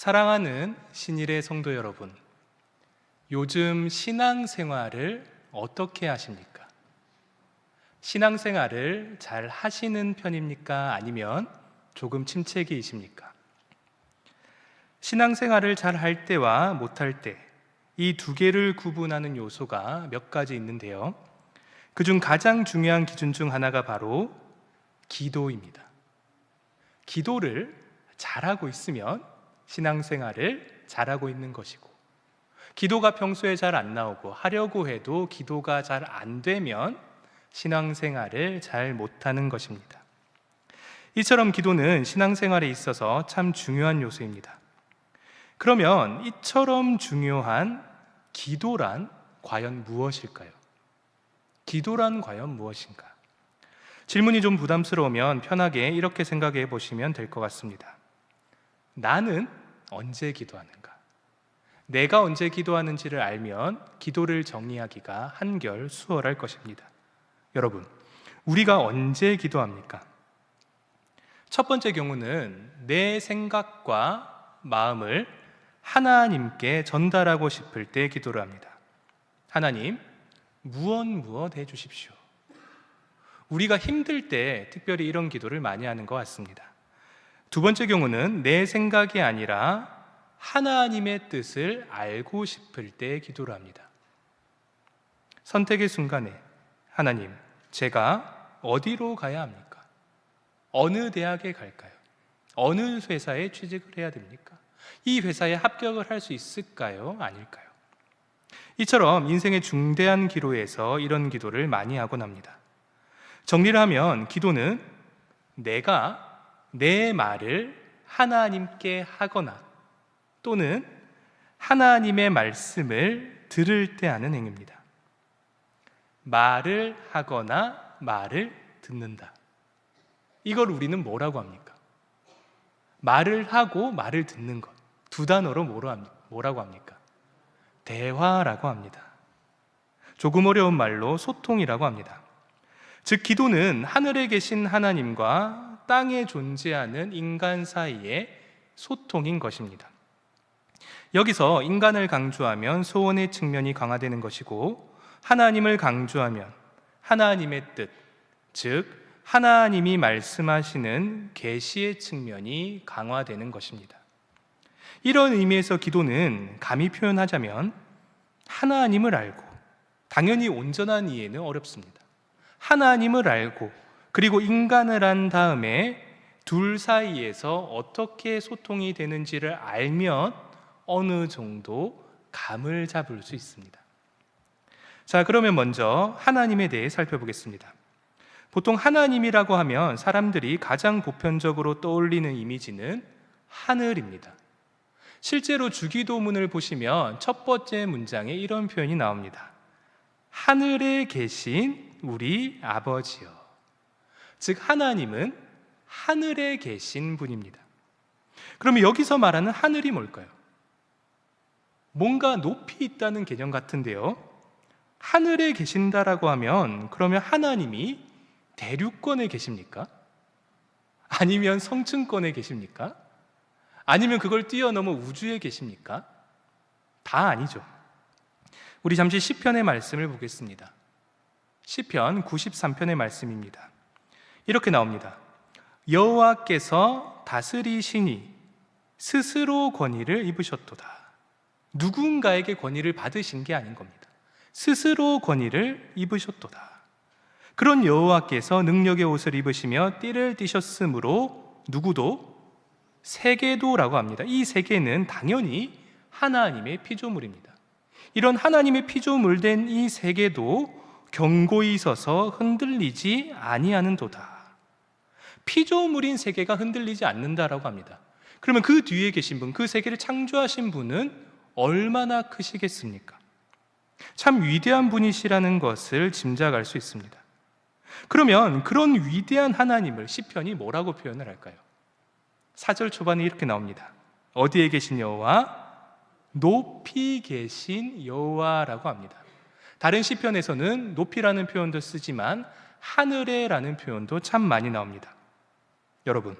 사랑하는 신일의 성도 여러분, 요즘 신앙생활을 어떻게 하십니까? 신앙생활을 잘 하시는 편입니까? 아니면 조금 침체기이십니까? 신앙생활을 잘 할 때와 못할 때, 이 두 개를 구분하는 요소가 몇 가지 있는데요. 그중 가장 중요한 기준 중 하나가 바로 기도입니다. 기도를 잘하고 있으면 신앙생활을 잘하고 있는 것이고, 기도가 평소에 잘 안 나오고 하려고 해도 기도가 잘 안 되면 신앙생활을 잘 못하는 것입니다. 이처럼 기도는 신앙생활에 있어서 참 중요한 요소입니다. 그러면 이처럼 중요한 기도란 과연 무엇일까요? 기도란 과연 무엇인가? 질문이 좀 부담스러우면 편하게 이렇게 생각해 보시면 될 것 같습니다. 나는 언제 기도하는가? 내가 언제 기도하는지를 알면 기도를 정리하기가 한결 수월할 것입니다. 여러분, 우리가 언제 기도합니까? 첫 번째 경우는 내 생각과 마음을 하나님께 전달하고 싶을 때 기도를 합니다. 하나님, 무엇 무엇 해 주십시오. 우리가 힘들 때 특별히 이런 기도를 많이 하는 것 같습니다. 두 번째 경우는 내 생각이 아니라 하나님의 뜻을 알고 싶을 때 기도를 합니다. 선택의 순간에 하나님, 제가 어디로 가야 합니까? 어느 대학에 갈까요? 어느 회사에 취직을 해야 됩니까? 이 회사에 합격을 할 수 있을까요? 아닐까요? 이처럼 인생의 중대한 기로에서 이런 기도를 많이 하곤 합니다. 정리를 하면 기도는 내가 내 말을 하나님께 하거나 또는 하나님의 말씀을 들을 때 하는 행위입니다. 말을 하거나 말을 듣는다. 이걸 우리는 뭐라고 합니까? 말을 하고 말을 듣는 것. 두 단어로 뭐라고 합니까? 대화라고 합니다. 조금 어려운 말로 소통이라고 합니다. 즉, 기도는 하늘에 계신 하나님과 땅에 존재하는 인간 사이의 소통인 것입니다. 여기서 인간을 강조하면 소원의 측면이 강화되는 것이고, 하나님을 강조하면 하나님의 뜻, 즉, 하나님이 말씀하시는 계시의 측면이 강화되는 것입니다. 이런 의미에서 기도는 감히 표현하자면 하나님을 알고 당연히 온전한 이해는 어렵습니다. 하나님을 알고 그리고 인간을 한 다음에 둘 사이에서 어떻게 소통이 되는지를 알면 어느 정도 감을 잡을 수 있습니다. 자, 그러면 먼저 하나님에 대해 살펴보겠습니다. 보통 하나님이라고 하면 사람들이 가장 보편적으로 떠올리는 이미지는 하늘입니다. 실제로 주기도문을 보시면 첫 번째 문장에 이런 표현이 나옵니다. 하늘에 계신 우리 아버지여. 즉, 하나님은 하늘에 계신 분입니다. 그러면 여기서 말하는 하늘이 뭘까요? 뭔가 높이 있다는 개념 같은데요. 하늘에 계신다라고 하면 그러면 하나님이 대륙권에 계십니까? 아니면 성층권에 계십니까? 아니면 그걸 뛰어넘어 우주에 계십니까? 다 아니죠. 우리 잠시 시편의 말씀을 보겠습니다. 시편 93편의 말씀입니다. 이렇게 나옵니다. 여호와께서 다스리시니 스스로 권위를 입으셨도다. 누군가에게 권위를 받으신 게 아닌 겁니다. 스스로 권위를 입으셨도다. 그런 여호와께서 능력의 옷을 입으시며 띠를 띠셨으므로 누구도 세계도라고 합니다. 이 세계는 당연히 하나님의 피조물입니다. 이런 하나님의 피조물된 이 세계도 견고히 서서 흔들리지 아니하는도다. 피조물인 세계가 흔들리지 않는다라고 합니다. 그러면 그 뒤에 계신 분, 그 세계를 창조하신 분은 얼마나 크시겠습니까? 참 위대한 분이시라는 것을 짐작할 수 있습니다. 그러면 그런 위대한 하나님을 시편이 뭐라고 표현을 할까요? 4절 초반에 이렇게 나옵니다. 어디에 계신 여호와? 높이 계신 여호와라고 합니다. 다른 시편에서는 높이라는 표현도 쓰지만 하늘에라는 표현도 참 많이 나옵니다. 여러분,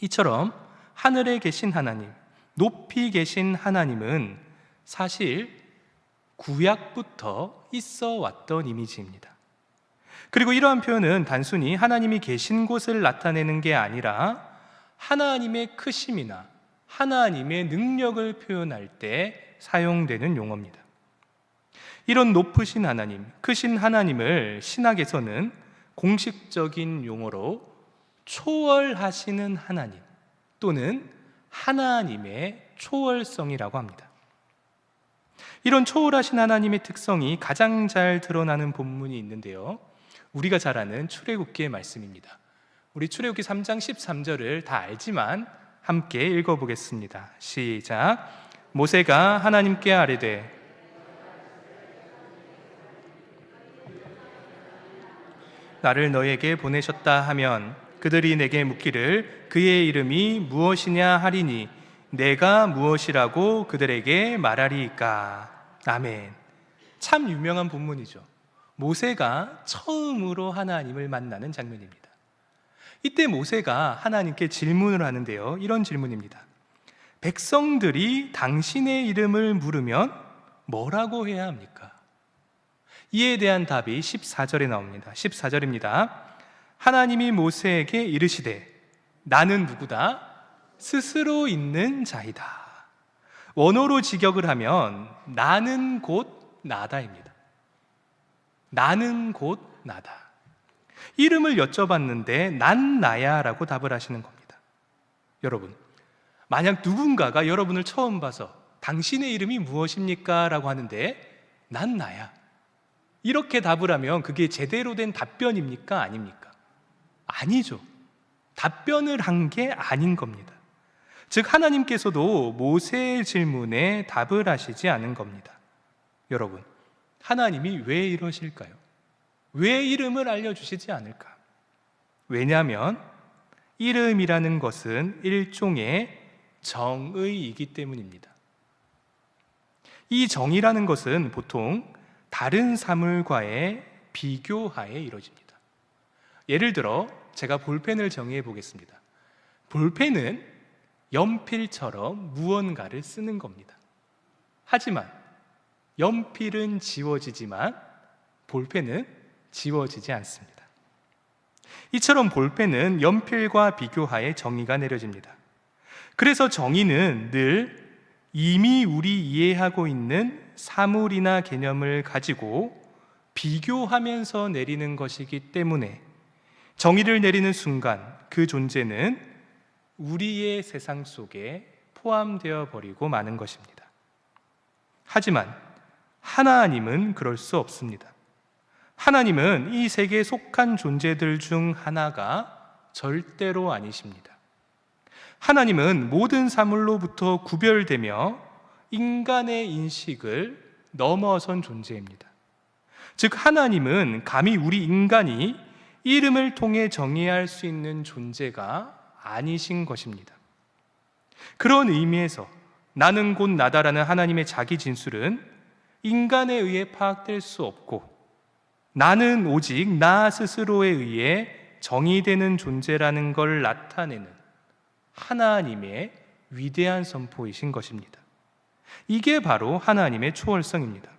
이처럼 하늘에 계신 하나님, 높이 계신 하나님은 사실 구약부터 있어 왔던 이미지입니다. 그리고 이러한 표현은 단순히 하나님이 계신 곳을 나타내는 게 아니라 하나님의 크심이나 하나님의 능력을 표현할 때 사용되는 용어입니다. 이런 높으신 하나님, 크신 하나님을 신학에서는 공식적인 용어로 초월하시는 하나님 또는 하나님의 초월성이라고 합니다. 이런 초월하신 하나님의 특성이 가장 잘 드러나는 본문이 있는데요. 우리가 잘 아는 출애굽기의 말씀입니다. 우리 출애굽기 3장 13절을 다 알지만 함께 읽어 보겠습니다. 시작. 모세가 하나님께 아뢰되 나를 너에게 보내셨다 하면 그들이 내게 묻기를 그의 이름이 무엇이냐 하리니 내가 무엇이라고 그들에게 말하리이까. 아멘. 참 유명한 본문이죠. 모세가 처음으로 하나님을 만나는 장면입니다. 이때 모세가 하나님께 질문을 하는데요. 이런 질문입니다. 백성들이 당신의 이름을 물으면 뭐라고 해야 합니까? 이에 대한 답이 14절에 나옵니다. 14절입니다. 하나님이 모세에게 이르시되 나는 누구다? 스스로 있는 자이다. 원어로 직역을 하면 나는 곧 나다입니다. 나는 곧 나다. 이름을 여쭤봤는데 난 나야라고 답을 하시는 겁니다. 여러분, 만약 누군가가 여러분을 처음 봐서 당신의 이름이 무엇입니까? 라고 하는데 난 나야. 이렇게 답을 하면 그게 제대로 된 답변입니까? 아닙니까? 아니죠. 답변을 한 게 아닌 겁니다. 즉, 하나님께서도 모세의 질문에 답을 하시지 않은 겁니다. 여러분, 하나님이 왜 이러실까요? 왜 이름을 알려주시지 않을까? 왜냐하면 이름이라는 것은 일종의 정의이기 때문입니다. 이 정의라는 것은 보통 다른 사물과의 비교하에 이루어집니다. 예를 들어 제가 볼펜을 정의해 보겠습니다. 볼펜은 연필처럼 무언가를 쓰는 겁니다. 하지만 연필은 지워지지만 볼펜은 지워지지 않습니다. 이처럼 볼펜은 연필과 비교하에 정의가 내려집니다. 그래서 정의는 늘 이미 우리 이해하고 있는 사물이나 개념을 가지고 비교하면서 내리는 것이기 때문에 정의를 내리는 순간 그 존재는 우리의 세상 속에 포함되어 버리고 마는 것입니다. 하지만 하나님은 그럴 수 없습니다. 하나님은 이 세계에 속한 존재들 중 하나가 절대로 아니십니다. 하나님은 모든 사물로부터 구별되며 인간의 인식을 넘어선 존재입니다. 즉, 하나님은 감히 우리 인간이 이름을 통해 정의할 수 있는 존재가 아니신 것입니다. 그런 의미에서 나는 곧 나다라는 하나님의 자기 진술은 인간에 의해 파악될 수 없고 나는 오직 나 스스로에 의해 정의되는 존재라는 걸 나타내는 하나님의 위대한 선포이신 것입니다. 이게 바로 하나님의 초월성입니다.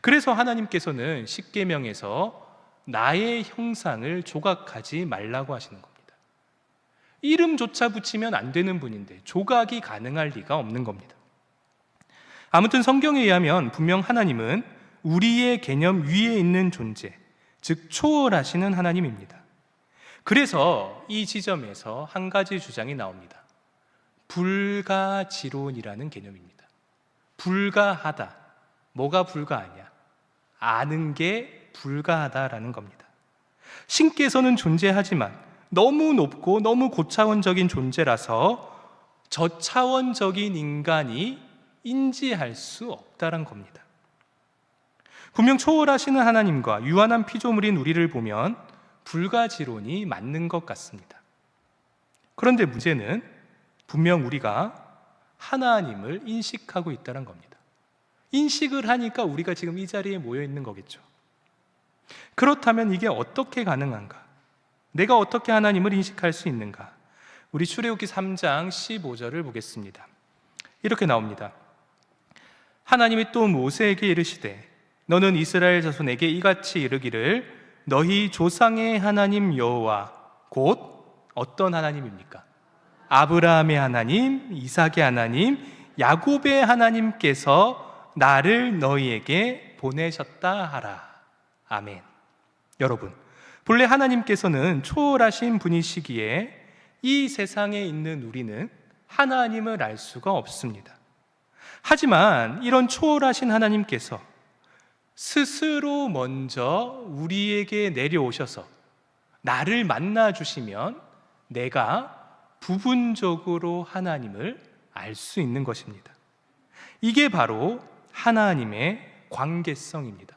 그래서 하나님께서는 십계명에서 나의 형상을 조각하지 말라고 하시는 겁니다. 이름조차 붙이면 안 되는 분인데 조각이 가능할 리가 없는 겁니다. 아무튼 성경에 의하면 분명 하나님은 우리의 개념 위에 있는 존재, 즉 초월하시는 하나님입니다. 그래서 이 지점에서 한 가지 주장이 나옵니다. 불가지론이라는 개념입니다. 불가하다. 뭐가 불가하냐? 아는 게 불가하다라는 겁니다. 신께서는 존재하지만 너무 높고 너무 고차원적인 존재라서 저차원적인 인간이 인지할 수 없다는 겁니다. 분명 초월하시는 하나님과 유한한 피조물인 우리를 보면 불가지론이 맞는 것 같습니다. 그런데 문제는 분명 우리가 하나님을 인식하고 있다는 겁니다. 인식을 하니까 우리가 지금 이 자리에 모여 있는 거겠죠. 그렇다면 이게 어떻게 가능한가? 내가 어떻게 하나님을 인식할 수 있는가? 우리 출애굽기 3장 15절을 보겠습니다. 이렇게 나옵니다. 하나님이 또 모세에게 이르시되 너는 이스라엘 자손에게 이같이 이르기를 너희 조상의 하나님 여호와 곧 어떤 하나님입니까? 아브라함의 하나님, 이삭의 하나님, 야곱의 하나님께서 나를 너희에게 보내셨다 하라. 아멘. 여러분, 본래 하나님께서는 초월하신 분이시기에 이 세상에 있는 우리는 하나님을 알 수가 없습니다. 하지만 이런 초월하신 하나님께서 스스로 먼저 우리에게 내려오셔서 나를 만나 주시면 내가 부분적으로 하나님을 알 수 있는 것입니다. 이게 바로 하나님의 관계성입니다.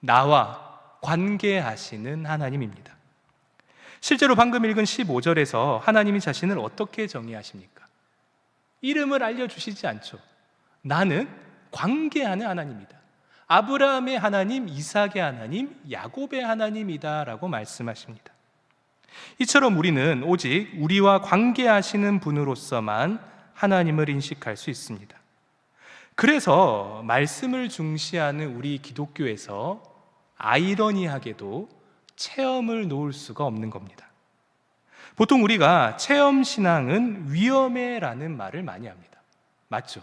나와 관계하시는 하나님입니다. 실제로 방금 읽은 15절에서 하나님이 자신을 어떻게 정의하십니까? 이름을 알려주시지 않죠. 나는 관계하는 하나님이다. 아브라함의 하나님, 이삭의 하나님, 야곱의 하나님이다라고 말씀하십니다. 이처럼 우리는 오직 우리와 관계하시는 분으로서만 하나님을 인식할 수 있습니다. 그래서 말씀을 중시하는 우리 기독교에서 아이러니하게도 체험을 놓을 수가 없는 겁니다. 보통 우리가 체험 신앙은 위험해라는 말을 많이 합니다. 맞죠?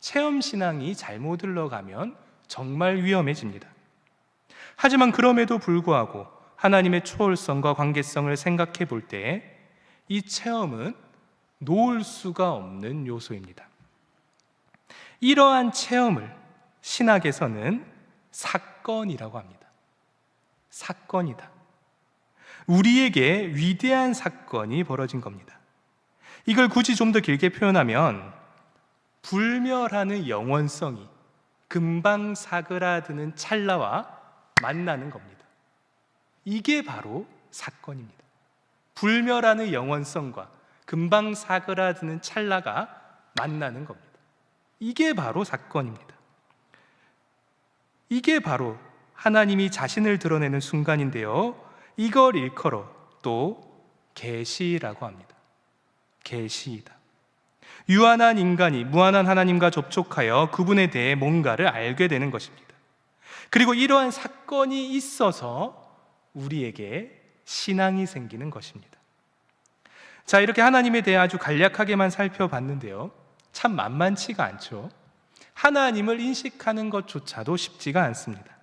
체험 신앙이 잘못 흘러가면 정말 위험해집니다. 하지만 그럼에도 불구하고 하나님의 초월성과 관계성을 생각해 볼때이 체험은 놓을 수가 없는 요소입니다. 이러한 체험을 신학에서는 사건이라고 합니다. 사건이다. 우리에게 위대한 사건이 벌어진 겁니다. 이걸 굳이 좀 더 길게 표현하면 불멸하는 영원성이 금방 사그라드는 찰나와 만나는 겁니다. 이게 바로 사건입니다. 불멸하는 영원성과 금방 사그라드는 찰나가 만나는 겁니다. 이게 바로 사건입니다. 이게 바로 하나님이 자신을 드러내는 순간인데요. 이걸 일컬어 또 계시라고 합니다. 계시이다. 유한한 인간이 무한한 하나님과 접촉하여 그분에 대해 뭔가를 알게 되는 것입니다. 그리고 이러한 사건이 있어서 우리에게 신앙이 생기는 것입니다. 자, 이렇게 하나님에 대해 아주 간략하게만 살펴봤는데요. 참 만만치가 않죠. 하나님을 인식하는 것조차도 쉽지가 않습니다.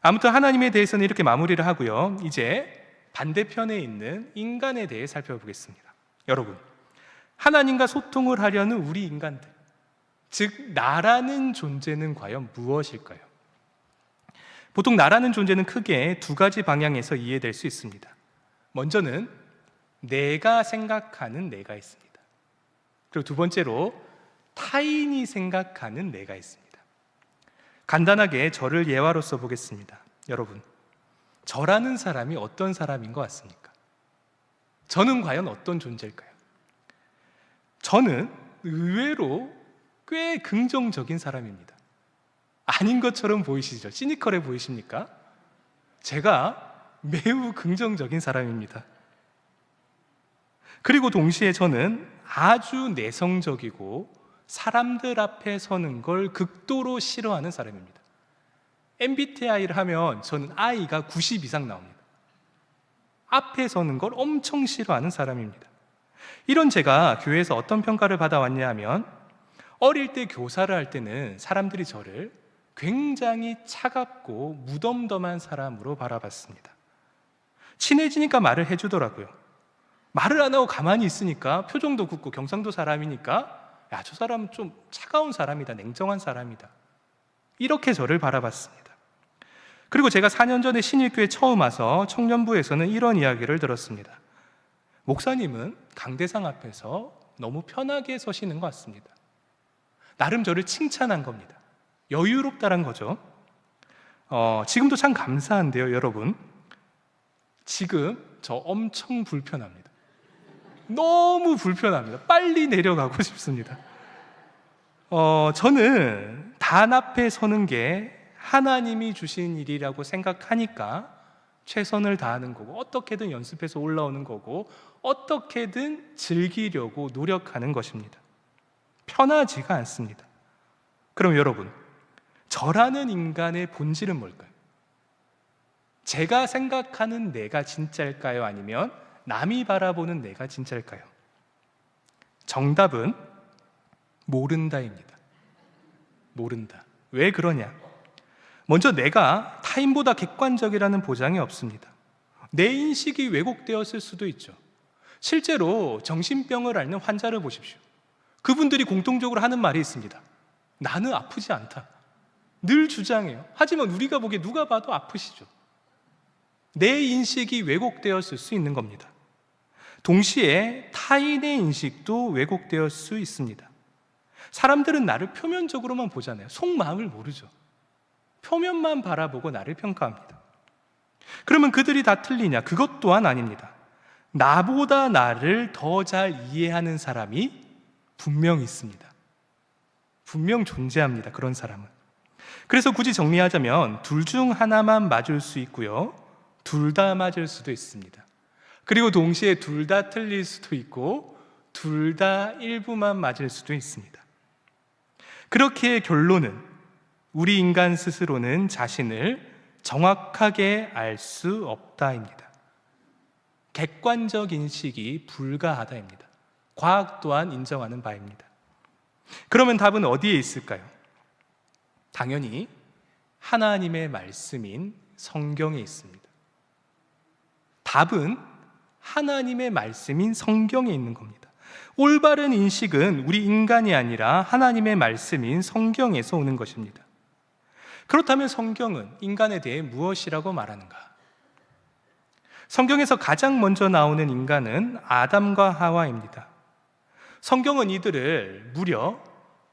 아무튼 하나님에 대해서는 이렇게 마무리를 하고요. 이제 반대편에 있는 인간에 대해 살펴보겠습니다. 여러분, 하나님과 소통을 하려는 우리 인간들, 즉, 나라는 존재는 과연 무엇일까요? 보통 나라는 존재는 크게 두 가지 방향에서 이해될 수 있습니다. 먼저는 내가 생각하는 내가 있습니다. 그리고 두 번째로 타인이 생각하는 내가 있습니다. 간단하게 저를 예화로서 보겠습니다. 여러분, 저라는 사람이 어떤 사람인 것 같습니까? 저는 과연 어떤 존재일까요? 저는 의외로 꽤 긍정적인 사람입니다. 아닌 것처럼 보이시죠? 시니컬해 보이십니까? 제가 매우 긍정적인 사람입니다. 그리고 동시에 저는 아주 내성적이고 사람들 앞에 서는 걸 극도로 싫어하는 사람입니다. MBTI를 하면 저는 I가 90 이상 나옵니다. 앞에 서는 걸 엄청 싫어하는 사람입니다. 이런 제가 교회에서 어떤 평가를 받아왔냐 하면 어릴 때 교사를 할 때는 사람들이 저를 굉장히 차갑고 무덤덤한 사람으로 바라봤습니다. 친해지니까 말을 해주더라고요. 말을 안 하고 가만히 있으니까 표정도 굳고 경상도 사람이니까 야, 저 사람은 좀 차가운 사람이다. 냉정한 사람이다. 이렇게 저를 바라봤습니다. 그리고 제가 4년 전에 신일교회 처음 와서 청년부에서는 이런 이야기를 들었습니다. 목사님은 강대상 앞에서 너무 편하게 서시는 것 같습니다. 나름 저를 칭찬한 겁니다. 여유롭다란 거죠. 어, 지금도 참 감사한데요, 여러분. 지금 저 엄청 불편합니다. 너무 불편합니다. 빨리 내려가고 싶습니다. 어, 저는 단 앞에 서는 게 하나님이 주신 일이라고 생각하니까 최선을 다하는 거고, 어떻게든 연습해서 올라오는 거고, 어떻게든 즐기려고 노력하는 것입니다. 편하지가 않습니다. 그럼 여러분, 저라는 인간의 본질은 뭘까요? 제가 생각하는 내가 진짜일까요? 아니면 남이 바라보는 내가 진짜일까요? 정답은 모른다입니다. 모른다. 왜 그러냐? 먼저 내가 타인보다 객관적이라는 보장이 없습니다. 내 인식이 왜곡되었을 수도 있죠. 실제로 정신병을 앓는 환자를 보십시오. 그분들이 공통적으로 하는 말이 있습니다. 나는 아프지 않다. 늘 주장해요. 하지만 우리가 보기에 누가 봐도 아프시죠. 내 인식이 왜곡되었을 수 있는 겁니다. 동시에 타인의 인식도 왜곡되었을 수 있습니다. 사람들은 나를 표면적으로만 보잖아요. 속마음을 모르죠. 표면만 바라보고 나를 평가합니다. 그러면 그들이 다 틀리냐? 그것 또한 아닙니다. 나보다 나를 더 잘 이해하는 사람이 분명 있습니다. 분명 존재합니다. 그런 사람은. 그래서 굳이 정리하자면 둘 중 하나만 맞을 수 있고요. 둘 다 맞을 수도 있습니다. 그리고 동시에 둘 다 틀릴 수도 있고 둘 다 일부만 맞을 수도 있습니다. 그렇게 결론은 우리 인간 스스로는 자신을 정확하게 알 수 없다입니다. 객관적 인식이 불가하다입니다. 과학 또한 인정하는 바입니다. 그러면 답은 어디에 있을까요? 당연히 하나님의 말씀인 성경에 있습니다. 답은 하나님의 말씀인 성경에 있는 겁니다. 올바른 인식은 우리 인간이 아니라 하나님의 말씀인 성경에서 오는 것입니다. 그렇다면 성경은 인간에 대해 무엇이라고 말하는가? 성경에서 가장 먼저 나오는 인간은 아담과 하와입니다. 성경은 이들을 무려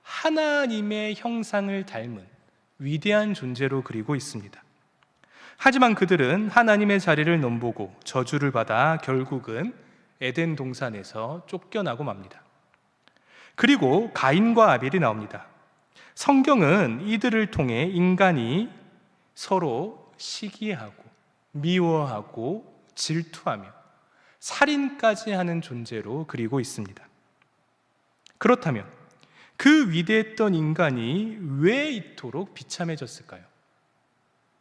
하나님의 형상을 닮은 위대한 존재로 그리고 있습니다. 하지만 그들은 하나님의 자리를 넘보고 저주를 받아 결국은 에덴 동산에서 쫓겨나고 맙니다. 그리고 가인과 아벨이 나옵니다. 성경은 이들을 통해 인간이 서로 시기하고 미워하고 질투하며 살인까지 하는 존재로 그리고 있습니다. 그렇다면 그 위대했던 인간이 왜 이토록 비참해졌을까요?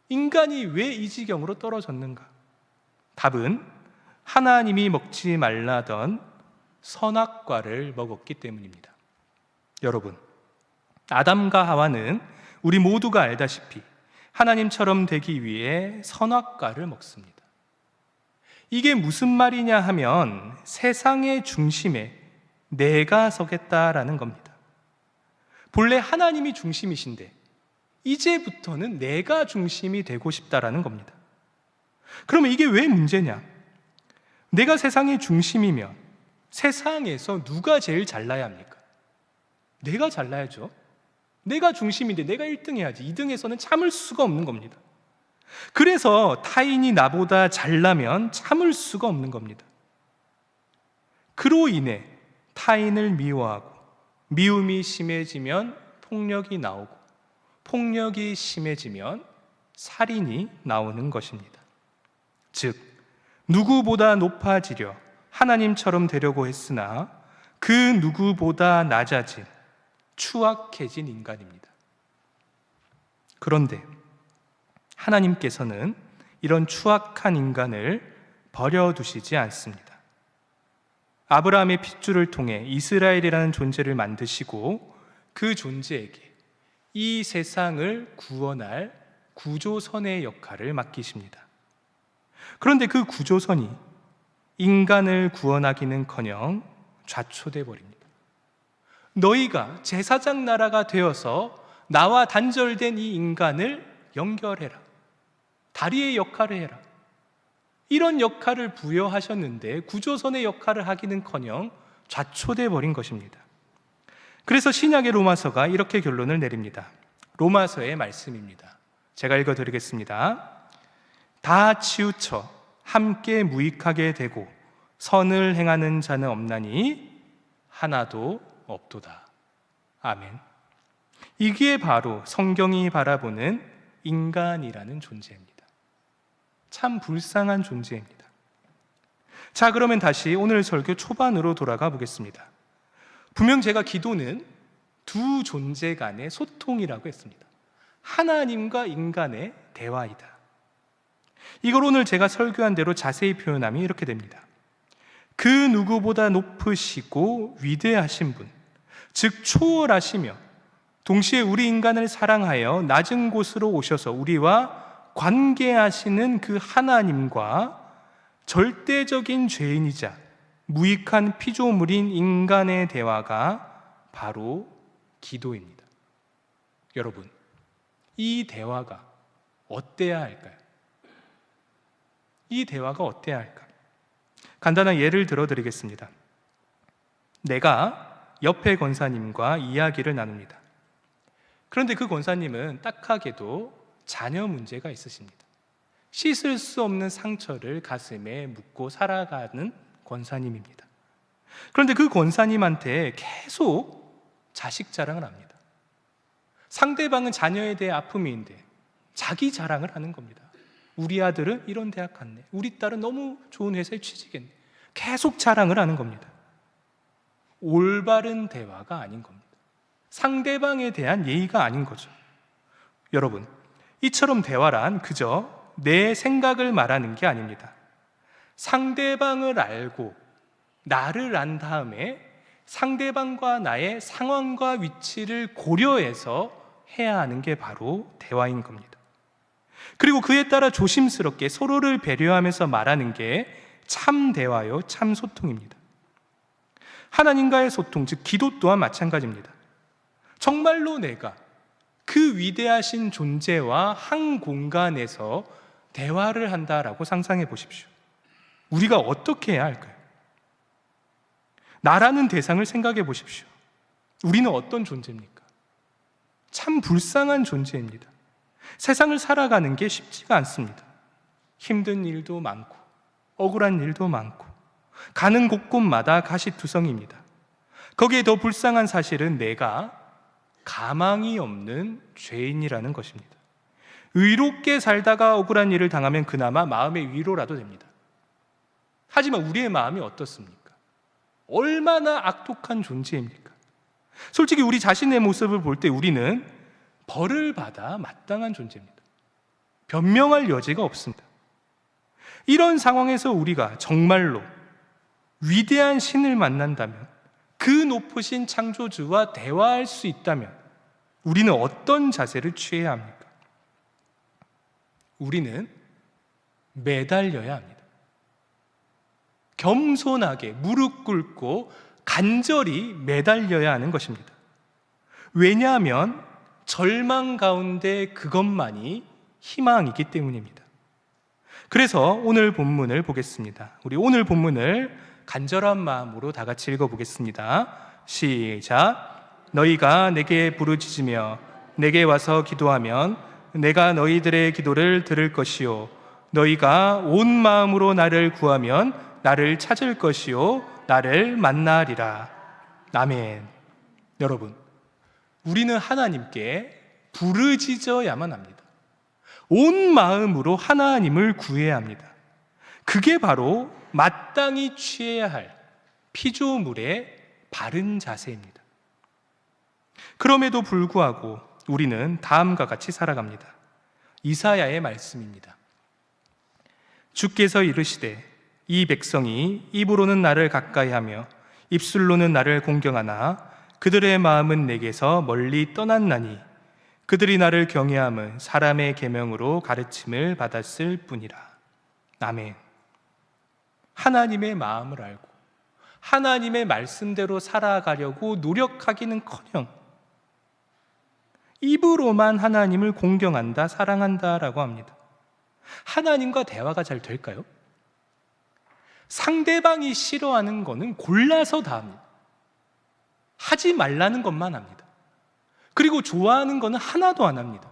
인간이 왜 이 지경으로 떨어졌는가? 답은 하나님이 먹지 말라던 선악과를 먹었기 때문입니다. 여러분, 아담과 하와는 우리 모두가 알다시피 하나님처럼 되기 위해 선악과를 먹습니다. 이게 무슨 말이냐 하면 세상의 중심에 내가 서겠다라는 겁니다. 본래 하나님이 중심이신데 이제부터는 내가 중심이 되고 싶다라는 겁니다. 그러면 이게 왜 문제냐? 내가 세상의 중심이면 세상에서 누가 제일 잘나야 합니까? 내가 잘나야죠. 내가 중심인데 내가 1등 해야지. 2등에서는 참을 수가 없는 겁니다. 그래서 타인이 나보다 잘나면 참을 수가 없는 겁니다. 그로 인해 타인을 미워하고 미움이 심해지면 폭력이 나오고 폭력이 심해지면 살인이 나오는 것입니다. 즉, 누구보다 높아지려 하나님처럼 되려고 했으나 그 누구보다 낮아진 추악해진 인간입니다. 그런데 하나님께서는 이런 추악한 인간을 버려두시지 않습니다. 아브라함의 핏줄을 통해 이스라엘이라는 존재를 만드시고 그 존재에게 이 세상을 구원할 구조선의 역할을 맡기십니다. 그런데 그 구조선이 인간을 구원하기는 커녕 좌초돼 버립니다. 너희가 제사장 나라가 되어서 나와 단절된 이 인간을 연결해라. 다리의 역할을 해라. 이런 역할을 부여하셨는데 구조선의 역할을 하기는커녕 좌초돼 버린 것입니다. 그래서 신약의 로마서가 이렇게 결론을 내립니다. 로마서의 말씀입니다. 제가 읽어 드리겠습니다. 다 치우쳐 함께 무익하게 되고 선을 행하는 자는 없나니 하나도 없도다. 아멘. 이게 바로 성경이 바라보는 인간이라는 존재입니다. 참 불쌍한 존재입니다. 자, 그러면 다시 오늘 설교 초반으로 돌아가 보겠습니다. 분명 제가 기도는 두 존재 간의 소통이라고 했습니다. 하나님과 인간의 대화이다. 이걸 오늘 제가 설교한 대로 자세히 표현하면 이렇게 됩니다. 그 누구보다 높으시고 위대하신 분, 즉 초월하시며 동시에 우리 인간을 사랑하여 낮은 곳으로 오셔서 우리와 관계하시는 그 하나님과 절대적인 죄인이자 무익한 피조물인 인간의 대화가 바로 기도입니다. 여러분, 이 대화가 어때야 할까요? 이 대화가 어때야 할까? 간단한 예를 들어 드리겠습니다. 내가 옆에 권사님과 이야기를 나눕니다. 그런데 그 권사님은 딱하게도 자녀 문제가 있으십니다. 씻을 수 없는 상처를 가슴에 묻고 살아가는 권사님입니다. 그런데 그 권사님한테 계속 자식 자랑을 합니다. 상대방은 자녀에 대해 아픔인데 자기 자랑을 하는 겁니다. 우리 아들은 이런 대학 갔네. 우리 딸은 너무 좋은 회사에 취직했네. 계속 자랑을 하는 겁니다. 올바른 대화가 아닌 겁니다. 상대방에 대한 예의가 아닌 거죠. 여러분, 이처럼 대화란 그저 내 생각을 말하는 게 아닙니다. 상대방을 알고 나를 안 다음에 상대방과 나의 상황과 위치를 고려해서 해야 하는 게 바로 대화인 겁니다. 그리고 그에 따라 조심스럽게 서로를 배려하면서 말하는 게 참 대화요, 참 소통입니다. 하나님과의 소통, 즉 기도 또한 마찬가지입니다. 정말로 내가 그 위대하신 존재와 한 공간에서 대화를 한다라고 상상해 보십시오. 우리가 어떻게 해야 할까요? 나라는 대상을 생각해 보십시오. 우리는 어떤 존재입니까? 참 불쌍한 존재입니다. 세상을 살아가는 게 쉽지가 않습니다. 힘든 일도 많고, 억울한 일도 많고, 가는 곳곳마다 가시투성입니다. 거기에 더 불쌍한 사실은 내가 가망이 없는 죄인이라는 것입니다. 의롭게 살다가 억울한 일을 당하면 그나마 마음의 위로라도 됩니다. 하지만 우리의 마음이 어떻습니까? 얼마나 악독한 존재입니까? 솔직히 우리 자신의 모습을 볼 때 우리는 벌을 받아 마땅한 존재입니다. 변명할 여지가 없습니다. 이런 상황에서 우리가 정말로 위대한 신을 만난다면 그 높으신 창조주와 대화할 수 있다면 우리는 어떤 자세를 취해야 합니까? 우리는 매달려야 합니다. 겸손하게 무릎 꿇고 간절히 매달려야 하는 것입니다. 왜냐하면 절망 가운데 그것만이 희망이기 때문입니다. 그래서 오늘 본문을 보겠습니다. 우리 오늘 본문을 간절한 마음으로 다 같이 읽어보겠습니다. 시작. 너희가 내게 부르짖으며 내게 와서 기도하면 내가 너희들의 기도를 들을 것이요. 너희가 온 마음으로 나를 구하면 나를 찾을 것이요. 나를 만나리라. 아멘. 여러분, 우리는 하나님께 부르짖어야만 합니다. 온 마음으로 하나님을 구해야 합니다. 그게 바로 마땅히 취해야 할 피조물의 바른 자세입니다. 그럼에도 불구하고 우리는 다음과 같이 살아갑니다. 이사야의 말씀입니다. 주께서 이르시되 이 백성이 입으로는 나를 가까이하며 입술로는 나를 공경하나 그들의 마음은 내게서 멀리 떠났나니 그들이 나를 경외함은 사람의 계명으로 가르침을 받았을 뿐이라. 아멘. 하나님의 마음을 알고 하나님의 말씀대로 살아가려고 노력하기는 커녕 입으로만 하나님을 공경한다, 사랑한다라고 합니다. 하나님과 대화가 잘 될까요? 상대방이 싫어하는 거는 골라서 다 합니다. 하지 말라는 것만 합니다. 그리고 좋아하는 거는 하나도 안 합니다.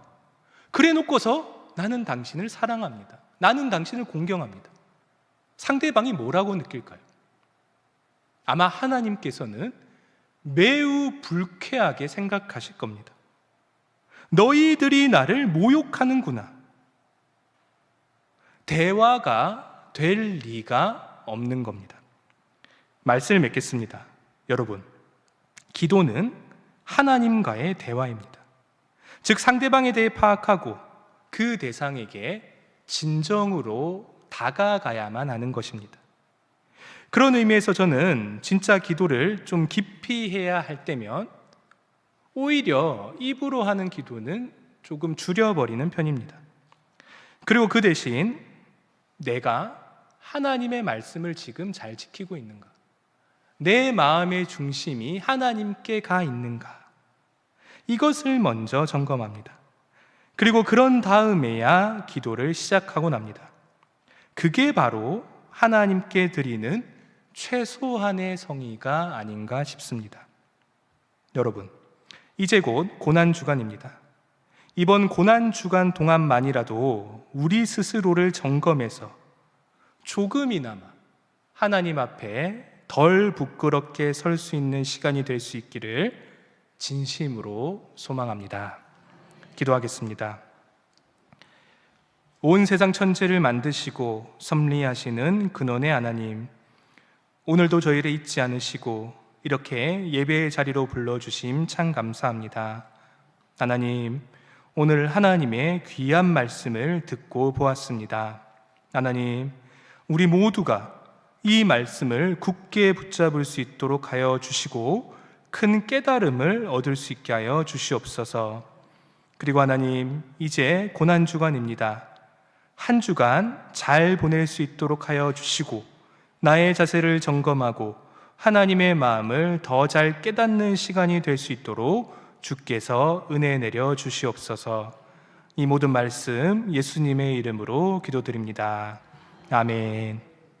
그래 놓고서 나는 당신을 사랑합니다. 나는 당신을 공경합니다. 상대방이 뭐라고 느낄까요? 아마 하나님께서는 매우 불쾌하게 생각하실 겁니다. 너희들이 나를 모욕하는구나. 대화가 될 리가 없는 겁니다. 말씀을 맺겠습니다. 여러분, 기도는 하나님과의 대화입니다. 즉 상대방에 대해 파악하고 그 대상에게 진정으로 다가가야만 하는 것입니다. 그런 의미에서 저는 진짜 기도를 좀 깊이 해야 할 때면 오히려 입으로 하는 기도는 조금 줄여버리는 편입니다. 그리고 그 대신 내가 하나님의 말씀을 지금 잘 지키고 있는가? 내 마음의 중심이 하나님께 가 있는가? 이것을 먼저 점검합니다. 그리고 그런 다음에야 기도를 시작하고 납니다. 그게 바로 하나님께 드리는 최소한의 성의가 아닌가 싶습니다. 여러분, 이제 곧 고난 주간입니다. 이번 고난 주간 동안만이라도 우리 스스로를 점검해서 조금이나마 하나님 앞에 덜 부끄럽게 설 수 있는 시간이 될 수 있기를 진심으로 소망합니다. 기도하겠습니다. 온 세상 천지를 만드시고 섭리하시는 근원의 하나님, 오늘도 저희를 잊지 않으시고 이렇게 예배의 자리로 불러주심 참 감사합니다. 하나님, 오늘 하나님의 귀한 말씀을 듣고 보았습니다. 하나님, 우리 모두가 이 말씀을 굳게 붙잡을 수 있도록 하여 주시고 큰 깨달음을 얻을 수 있게 하여 주시옵소서. 그리고 하나님, 이제 고난 주간입니다. 한 주간 잘 보낼 수 있도록 하여 주시고 나의 자세를 점검하고 하나님의 마음을 더 잘 깨닫는 시간이 될 수 있도록 주께서 은혜 내려 주시옵소서. 이 모든 말씀 예수님의 이름으로 기도드립니다. 아멘.